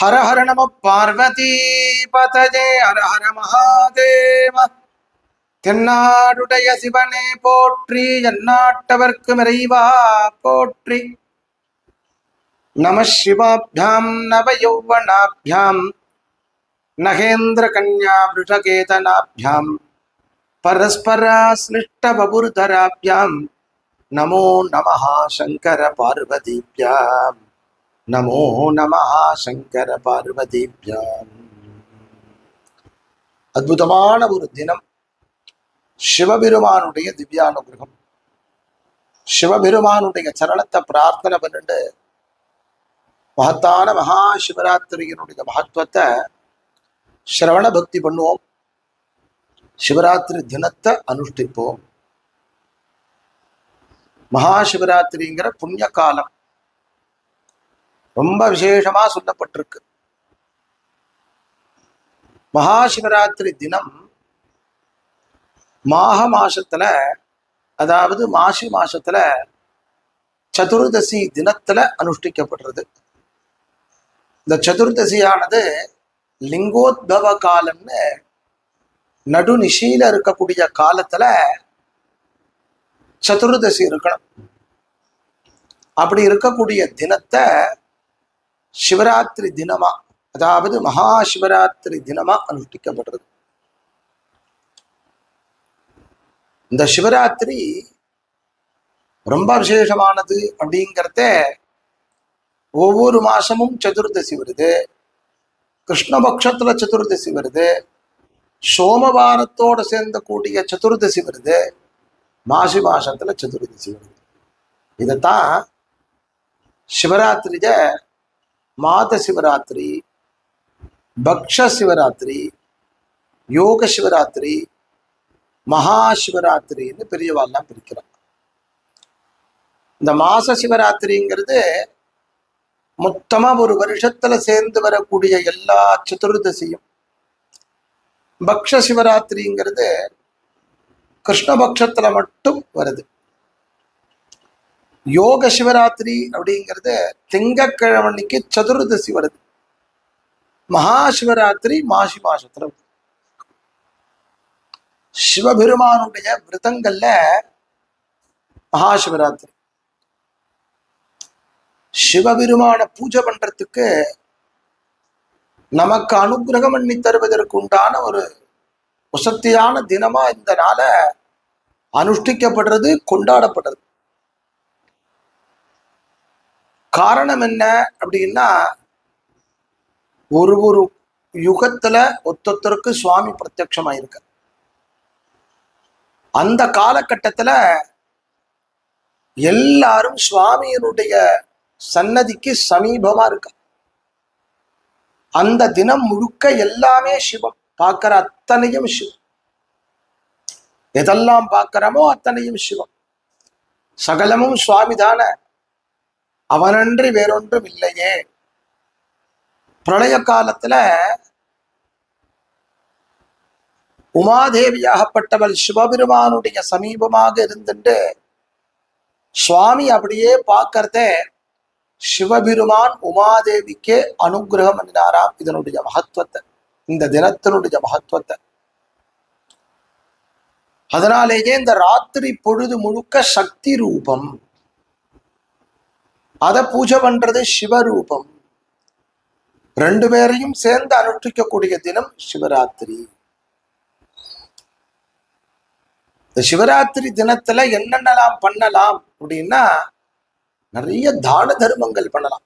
ஹர ஹர நம பார்வதி பதஜே ஹர ஹர மகாதேவ தென்னாடுடைய சிவனே போற்றி எந்நாட்டவர்க்கு இறைவா போற்றி. நம சிவாபியாம் நவ யௌவனாபியாம் நகேந்திர கன்யா விருஷகேதனாபியாம் பரஸ்பராஸ்லிஷ்டபபுர்தராபியாம் நமோ நமஹா சங்கர பார்வதிபியாம். நமோ நம சங்கர பார்வதிபியாம் அற்புதமான ஒரு தினம். சிவபெருமானுடைய திவ்யானுகிரகம். சிவபெருமானுடைய சரணத்தை பிரார்த்தனை பண்ணிட்டு மகத்தான மகா சிவராத்திரியினுடைய மகத்துவத்தை சிரவண பக்தி பண்ணுவோம். சிவராத்திரி தினத்தை அனுஷ்டிப்போம். மகா சிவராத்திரிங்கிற புண்ணிய காலம். ரொம்ப விசேஷமா சொல்லப்பட்டிருக்கு. மகா சிவராத்திரி தினம் மாக மாசத்துல அதாவது மாசி மாசத்துல சதுர்தசி தினத்துல அனுஷ்டிக்கப்படுறது. இந்த சதுர்தசியானது லிங்கோத்பவ காலம்னு நடுநிஷியில இருக்கக்கூடிய காலத்துல சதுர்தசி இருக்கணும். அப்படி இருக்கக்கூடிய தினத்தை சிவராத்திரி தினமா அதாவது மகா சிவராத்திரி தினமா அனுஷ்டிக்கப்படுறது. இந்த சிவராத்திரி ரொம்ப விசேஷமானது அப்படிங்கிறத ஒவ்வொரு மாசமும் சதுர்தசி வருது கிருஷ்ணபக்ஷத்துல சதுர்தசி வருது சோமவாரத்தோட சேர்ந்த கூடிய சதுர்தசி வருது மாசி மாசத்துல சதுர்தசி வருது. இதைத்தான் சிவராத்திரிய மாத சிவராத்திரி பக்ஷ சிவராத்திரி யோக சிவராத்திரி மகா சிவராத்திரின்னு பெரியவாள்லாம் பிரிக்கிறாங்க. இந்த மாச சிவராத்திரிங்கிறது மொத்தமா ஒரு வருஷத்துல சேர்ந்து வரக்கூடிய எல்லா சதுர்தசியும். பக்ஷ சிவராத்திரிங்கிறது கிருஷ்ணபக்ஷத்துல மட்டும் வருது. யோக சிவராத்திரி அப்படிங்கிறது திங்கக்கிழமைக்கு சதுர்தசி வருது. மகா சிவராத்திரி மாசி மாசத்துல வருது. சிவபெருமானுடைய விரதங்கள்ல மகா சிவராத்திரி சிவபெருமான பூஜை பண்றதுக்கு நமக்கு அனுகிரகம் பண்ணி தருவதற்கு உண்டான ஒரு வசத்தியான தினமா இந்த நாளை அனுஷ்டிக்கப்படுறது கொண்டாடப்படுறது. காரணம் என்ன அப்படின்னா ஒரு ஒரு யுகத்துல ஒத்தொத்தருக்கு சுவாமி பிரத்யட்சமாயிருக்க அந்த காலகட்டத்துல எல்லாரும் சுவாமியினுடைய சன்னதிக்கு சமீபமா இருக்க. அந்த தினம் முழுக்க எல்லாமே சிவம். பார்க்கிற அத்தனையும் சிவம். எதெல்லாம் பார்க்கிறோமோ அத்தனையும் சிவம். சகலமும் சுவாமி தானே அவனன்றி வேறொன்றும் இல்லையே பிரளய காலத்துல உமாதேவியாகப்பட்டவள் சிவபெருமானுடைய சமீபமாக இருந்துட்டு சுவாமி அப்படியே பார்க்கறத சிவபெருமான் உமாதேவிக்கே அனுகிரகம் பண்ணினாராம் இதனுடைய மகத்துவத்தை இந்த தினத்தினுடைய மகத்துவத்தை. அதனாலேயே இந்த ராத்திரி பொழுது முழுக்க சக்தி ரூபம். அதை பூஜை பண்றது சிவரூபம். ரெண்டு பேரையும் சேர்ந்து அனுஷ்டிக்கக்கூடிய தினம் சிவராத்திரி. இந்த சிவராத்திரி தினத்துல என்னென்னலாம் பண்ணலாம் அப்படின்னா நிறைய தான தர்மங்கள் பண்ணலாம்.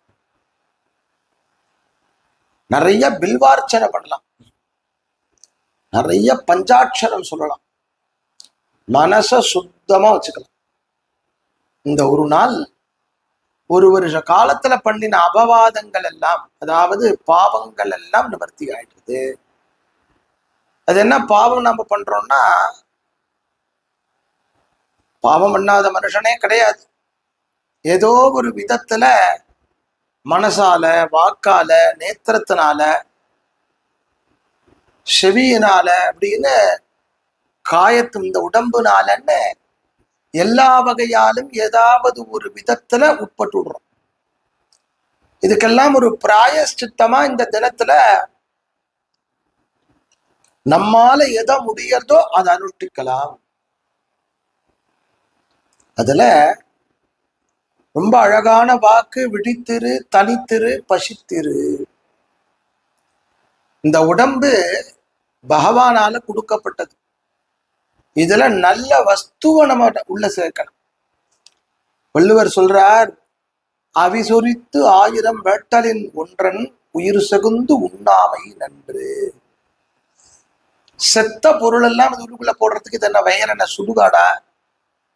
நிறைய பில்வார்ச்சனை பண்ணலாம். நிறைய பஞ்சாட்சரம் சொல்லலாம். மனச சுத்தமா வச்சுக்கலாம். இந்த ஒரு நாள் ஒரு வருஷ காலத்துல பண்ணின அபவாதங்கள் எல்லாம் அதாவது பாவங்கள் எல்லாம் நிவர்த்தி ஆயிடுது. அது என்ன பாவம் நம்ம பண்றோம்னா பாவம் பண்ணாத மனுஷனே கிடையாது. ஏதோ ஒரு விதத்துல மனசால வாக்கால நேத்திரத்தினால செவியினால அப்படின்னு காயத்து இந்த உடம்புனாலன்னு எல்லா வகையாலும் ஏதாவது ஒரு விதத்துல உட்பட்டு விடுறோம் இதுக்கெல்லாம் ஒரு பிராயஷ்சித்தமா இந்த தினத்துல நம்மால எதை முடியறதோ அதை அனுஷ்டிக்கலாம். அதுல ரொம்ப அழகான வாக்கு விழித்திரு தனித்திரு பசித்திரு. இந்த உடம்பு பகவானால கொடுக்கப்பட்டது. இதுல நல்ல வஸ்துவை நம்ம உள்ள சேர்க்கணும். வள்ளுவர் சொல்றார் அவிசொரித்து ஆயிரம் வேட்டலின் ஒன்றன் உயிர் சகுந்து உண்ணாமை நன்று. செத்த பொருள் எல்லாம் அது உள்ளுக்குள்ள போடுறதுக்கு இது என்ன வயர் என்ன சுடுகாடா?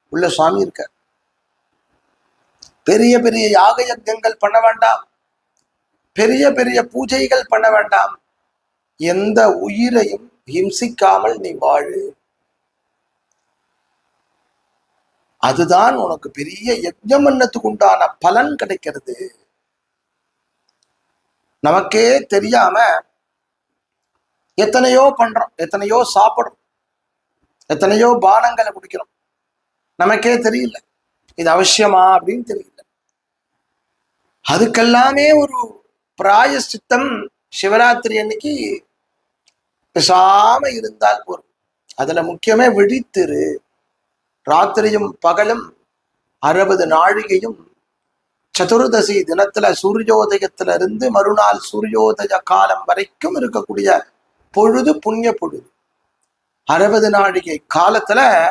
உள்ள சுவாமி இருக்க பெரிய பெரிய யாக யஜங்கள் பண்ண வேண்டாம். பெரிய பெரிய பூஜைகள் பண்ண வேண்டாம். எந்த உயிரையும் ஹிம்சிக்காமல் நீ வாழு. அதுதான் உனக்கு பெரிய யஜ்ஞம் உண்டான பலன் கிடைக்கிறது. நமக்கே தெரியாம எத்தனையோ பண்றோம் எத்தனையோ சாப்பிடுறோம் எத்தனையோ பானங்களை குடிக்கிறோம். நமக்கே தெரியல இது அவசியமா அப்படின்னு தெரியல. அதுக்கெல்லாமே ஒரு பிராயஷ்சித்தம் சிவராத்திரி அன்னைக்கு பேசாம இருந்தால் போதும். அதுல முக்கியமே விழித்திரு. ராத்திரியும் பகலும் அறுபது நாழிகையும் சதுர்தசி தினத்துல சூரியோதயத்துல இருந்து மறுநாள் சூரியோதய காலம் வரைக்கும் இருக்கக்கூடிய பொழுது புண்ணிய பொழுது. அறுபது நாழிகை காலத்துல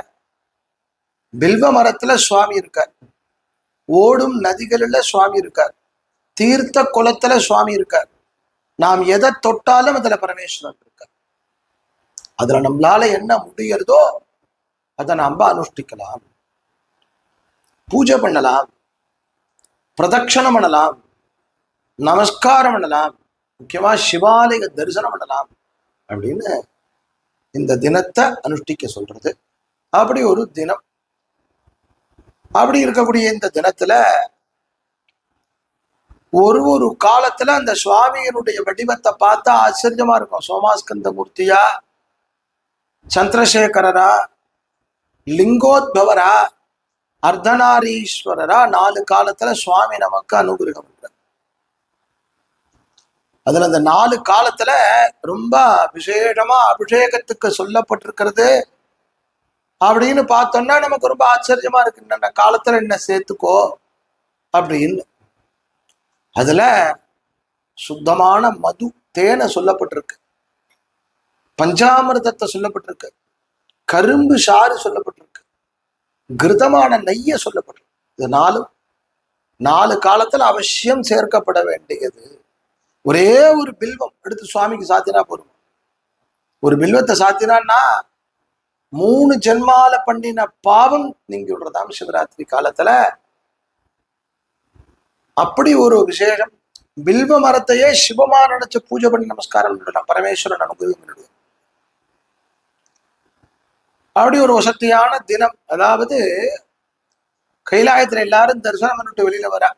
பில்வ மரத்துல சுவாமி இருக்கார். ஓடும் நதிகளில் சுவாமி இருக்கார். தீர்த்த குளத்துல சுவாமி இருக்கார். நாம் எதை தொட்டாலும் அதுல பரமேஸ்வரன் இருக்கார். அதுல நம்மளால என்ன முடியறதோ அதை நாம் அனுஷ்டிக்கலாம். பூஜை பண்ணலாம். பிரதட்சணம் பண்ணலாம். நமஸ்காரம் பண்ணலாம். முக்கியமா சிவாலய தரிசனம் பண்ணலாம். அப்படின்னு இந்த தினத்தை அனுஷ்டிக்க சொல்றது. அப்படி ஒரு தினம். அப்படி இருக்கக்கூடிய இந்த தினத்துல ஒரு ஒரு காலத்துல அந்த சுவாமியினுடைய வடிவத்தை பார்த்தா ஆச்சரியமா இருக்கும். சோமாஸ்கந்த மூர்த்தியா சந்திரசேகரரா? லிங்கோத்பவரா அர்த்தநாரீஸ்வரரா நாலு காலத்துல சுவாமி நமக்கு அனுகிரகம் பண்றார். அதுல அந்த நாலு காலத்துல ரொம்ப விசேஷமா அபிஷேகத்துக்கு சொல்லப்பட்டிருக்கிறது அப்படின்னு பார்த்தோம்னா நமக்கு ரொம்ப ஆச்சரியமா இருக்கு. இந்த காலத்துல என்ன சேர்த்துக்கோ அப்படின்னு. அதுல சுத்தமான மது தேனை சொல்லப்பட்டிருக்கு. பஞ்சாமிர்தத்தை சொல்லப்பட்டிருக்கு. கரும்பு சாறு சொல்லப்பட்டிருக்கு. கிருதமான நெய்ய சொல்லப்பட்டிருக்கு. இது நாலும் நாலு காலத்துல அவசியம் சேர்க்கப்பட வேண்டியது. ஒரே ஒரு பில்வம் எடுத்து சுவாமிக்கு சாத்தினா போதும்? ஒரு பில்வத்தை சாத்தினான்னா மூணு ஜென்மால பண்ணின பாவம் நீங்கி விடுறதாம் சிவராத்திரி காலத்துல? அப்படி ஒரு விசேஷம். பில்வ மரத்தையே சிவமா நினைச்சு பூஜை பண்ணி நமஸ்காரம் பண்ணலாம் பரமேஸ்வரன் அனுபவம் பண்ணிடுவோம் அப்படி ஒரு வசதியான தினம். அதாவது கைலாயத்துல எல்லாரும் தரிசனம் பண்ணிட்டு வெளியில வரா.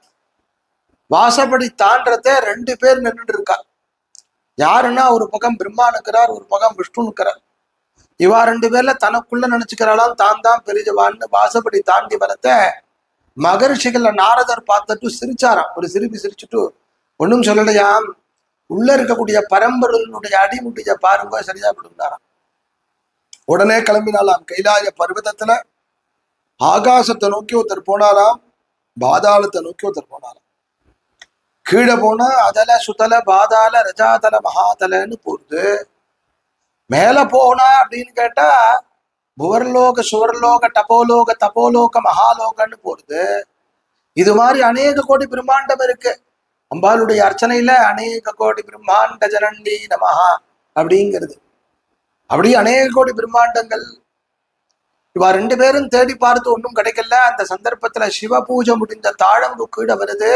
வாசப்படி தாண்டறத ரெண்டு பேர் நின்றுட்டு இருக்கா. யாருன்னா ஒரு பக்கம் பிரம்மா நிற்கிறார் ஒரு பக்கம் விஷ்ணு நிற்கிறார் இவா ரெண்டு பேர்ல தனக்குள்ள நினைச்சுக்கிறாளாம் தான் தான் பெரியவான்னு வாசப்படி தாண்டி வரத்த மகரிஷிகள்ல நாரதர் பார்த்துட்டு சிரிச்சாராம். ஒரு சிரிப்பு சிரிச்சுட்டு ஒன்றும் சொல்லலையாம். உள்ள இருக்கக்கூடிய பரம்பரையினுடைய அடிமுடிய பாருங்க சரியா விடுந்தாராம் உடனே கிளம்பினாலாம் கைலாய பர்வதத்துல ஆகாசத்தை நோக்கி ஒருத்தர் போனாராம். பாதாளத்தை நோக்கி ஒருத்தர் போனாராம். கீழே போனா அதல சுதல பாதாள ரஜாதல மகாதலன்னு போகுது மேல போனா அப்படின்னு கேட்டா புவர்லோக சுவர்லோக டபோலோக தபோலோக மகாலோகன்னு போறது இது மாதிரி அநேக கோடி பிரம்மாண்டம் இருக்கு. அம்பாளுடைய அர்ச்சனையில அநேக கோடி பிரம்மாண்ட ஜனண்டி நமஹா அப்படிங்கிறது. அப்படியே அநேக கோடி பிரம்மாண்டங்கள். இவா ரெண்டு பேரும் தேடி பார்த்து ஒன்றும் கிடைக்கல. அந்த சந்தர்ப்பத்துல சிவ பூஜை முடிந்த தாழம்பு கீழே வருது.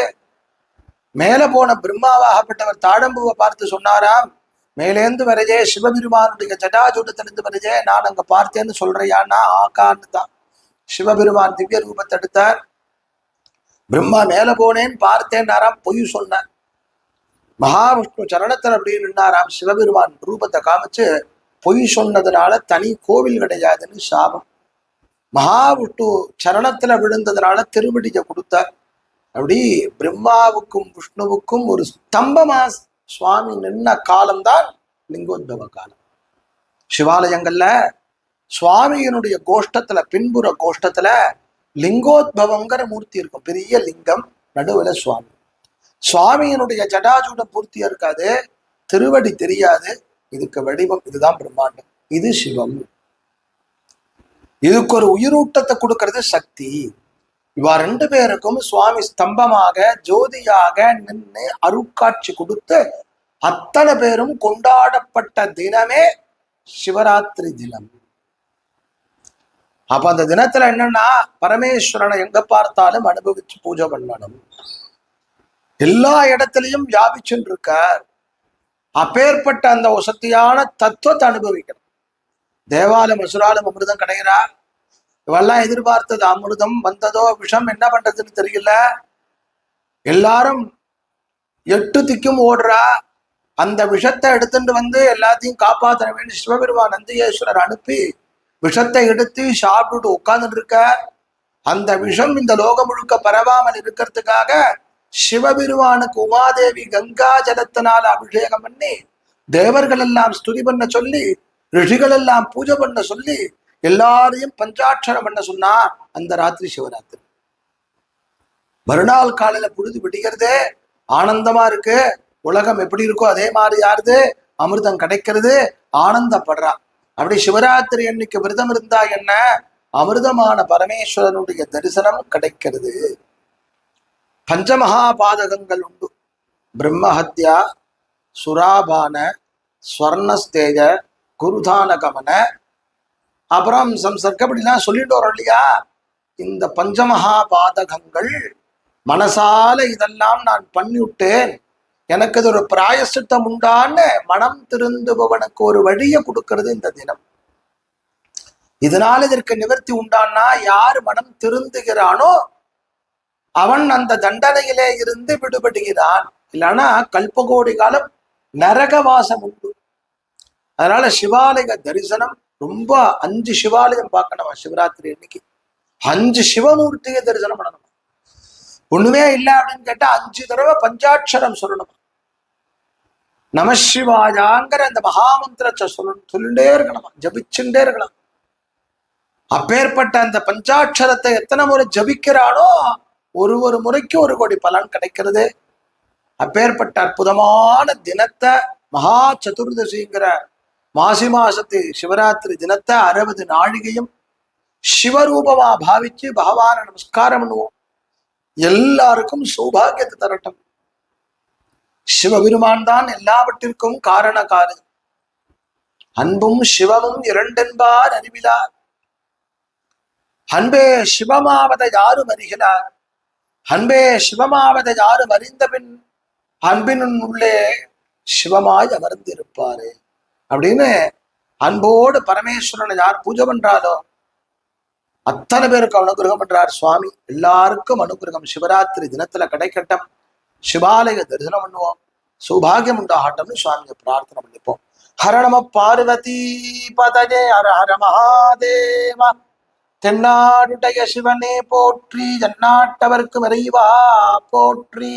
மேல போன பிரம்மாவாகப்பட்டவர் தாழம்புவை பார்த்து சொன்னாராம் மேலேந்து வரையே சிவபெருமானுடைய ஜடாஜூட்டத்திலிருந்து வரையே நான் அங்க பார்த்தேன்னு சொல்றையான்னா ஆக்கான்னு தான். சிவபெருமான் திவ்ய ரூபத்தை எடுத்தார். பிரம்மா மேல போனேன்னு பார்த்தேன்னாராம் பொய் சொன்னார். மகாவிஷ்ணு சரணத்தில் அப்படின்னு நின்னாராம். சிவபெருமான் ரூபத்தை காமிச்சு பொய் சொன்னதுனால தனி கோவில் கிடையாதுன்னு சாபம். மகாவிட்டு சரணத்துல விழுந்ததுனால திருவடியை கொடுத்தார். அப்படி பிரம்மாவுக்கும் விஷ்ணுவுக்கும் ஒரு ஸ்தம்பமா சுவாமி நின்ன காலம்தான் லிங்கோத்பவ காலம். சிவாலயங்கள்ல சுவாமியினுடைய கோஷ்டத்துல பின்புற கோஷ்டத்துல லிங்கோத்பவங்கிற மூர்த்தி இருக்கும். பெரிய லிங்கம் நடுவில் சுவாமி. சுவாமியினுடைய ஜடாஜூட பூர்த்தியா இருக்காது. திருவடி தெரியாது. இதுக்கு வடிவம் இதுதான் பிரம்மாண்டம். இது சிவம். இதுக்கு ஒரு உயிரூட்டத்தை கொடுக்கிறது சக்தி. இவா ரெண்டு பேருக்கும் சுவாமி ஸ்தம்பமாக ஜோதியாக நின்று அருட்காட்சி கொடுத்து அத்தனை பேரும் கொண்டாடப்பட்ட தினமே சிவராத்திரி தினம். அப்ப அந்த தினத்துல என்னன்னா பரமேஸ்வரனை எங்க பார்த்தாலும் அனுபவிச்சு பூஜை பண்ணணும். எல்லா இடத்துலயும் வியாபிச்சுன்னு இருக்கார். அப்பேற்பட்ட அந்த வசதியான தத்துவத்தை அனுபவிக்கணும். தேவாலம் மசுராலம் அமிர்தம் கிடைக்கிறா இவெல்லாம் எதிர்பார்த்தது அமிர்தம் வந்ததோ விஷம் என்ன பண்றதுன்னு தெரியல. எல்லாரும் எட்டு திக்கும் ஓடுறா. அந்த விஷத்தை எடுத்துட்டு வந்து எல்லாத்தையும் காப்பாற்ற வேண்டி சிவபெருமான் நந்தியேஸ்வரர் அனுப்பி விஷத்தை எடுத்து சாப்பிட்டுட்டு உட்கார்ந்துட்டு இருக்க. அந்த விஷம் இந்த லோகம் முழுக்க பரவாமல் இருக்கிறதுக்காக சிவபெருமானுக்கு உமாதேவி கங்கா ஜலத்தினால் அபிஷேகம் பண்ணி தேவர்கள் எல்லாம் ஸ்துதி பண்ண சொல்லி ரிஷிகள் எல்லாம் பூஜை பண்ண சொல்லி எல்லாரையும் பஞ்சாட்சரம் பண்ண சொன்னா அந்த ராத்திரி சிவராத்திரி. மறுநாள் காலையில பொழுது விடுகிறதே ஆனந்தமா இருக்கு. உலகம் எப்படி இருக்கோ அதே மாதிரி யாருது அமிர்தம் கிடைக்கிறது. ஆனந்தப்படுறா. அப்படி சிவராத்திரி அன்னைக்கு விரதம் இருந்தா என்ன? அமிர்தமான பரமேஸ்வரனுடைய தரிசனம் கிடைக்கிறது. பஞ்சமகாபாதகங்கள் உண்டு. பிரம்மஹத்யா சுராபான ஸ்வர்ணஸ்தேஜ குருதான கமன அப்புறம் சம் சர்க்கப்படிலாம் சொல்லிட்டு வரோம் இல்லையா? இந்த பஞ்சமகாபாதகங்கள் மனசால இதெல்லாம் நான் பண்ணிவிட்டேன். எனக்கு இது ஒரு பிராயசித்தம் உண்டான்னு மனம் திருந்துபவனுக்கு ஒரு வழியை கொடுக்கறது இந்த தினம். இதனால் இதற்கு நிவர்த்தி உண்டான்னா யார் மனம் திருந்துகிறானோ அவன் அந்த தண்டனையிலே இருந்து விடுபடுகிறான். இல்லைன்னா கல்பகோடி காலம் நரகவாசம் உண்டு. அதனால சிவாலய தரிசனம் ரொம்ப அஞ்சு சிவாலயம் பார்க்கணும் சிவராத்திரி அன்னைக்கு? அஞ்சு சிவமூர்த்தியை தரிசனம் பண்ணணும்? ஒண்ணுமே இல்லை அப்படின்னு கேட்டா அஞ்சு தடவை பஞ்சாட்சரம் சொல்லணும்? நமசிவாயாங்கிற அந்த மகாமந்திரத்தை சொல்ல சொல்லிட்டே இருக்கணுமா? ஜபிச்சுட்டே இருக்கலாம் அப்பேற்பட்ட அந்த பஞ்சாட்சரத்தை எத்தனை முறை ஜபிக்கிறானோ ஒரு ஒரு முறைக்கு ஒரு கோடி பலன் கிடைக்கிறது. அப்பேற்பட்ட அற்புதமான தினத்தை மகா சதுர்தசிங்கிற மாசி மாசத்து சிவராத்திரி தினத்தை அறுபது நாழிகையும் சிவரூபமா பாவிச்சு பகவான நமஸ்காரம் பண்ணுவோம். எல்லாருக்கும் சௌபாகியத்தை தரட்டும். சிவபெருமான் தான் எல்லாவற்றிற்கும் காரணக்காரு அன்பும் சிவமும் இரண்டென்பார் அறிவிலார். அன்பே சிவமாவதை யாரும் அறிகிறார். அன்பே சிவமாவதை யாரும் அறிந்த பின் அன்பின் உள்ளே சிவமாய் அமர்ந்திருப்பாரு. அப்படின்னு அன்போடு பரமேஸ்வரனை யார் பூஜை பண்றாலோ அத்தனை பேருக்கு அனுகிரகம் பண்றார் சுவாமி. எல்லாருக்கும் அனுகிரகம். சிவராத்திரி தினத்துல கடைக்கட்டம். சிவாலய தரிசனம் பண்ணுவோம். சௌபாகியம் உண்டாகட்டும்னு சுவாமியை பிரார்த்தனை பண்ணிப்போம். ஹர நம பார்வதி பதஜே ஹர ஹர மகாதேவா. தென்னாடுடைய சிவனே போற்றி தன்னாட்டவர்க்கு இறைவா போற்றி.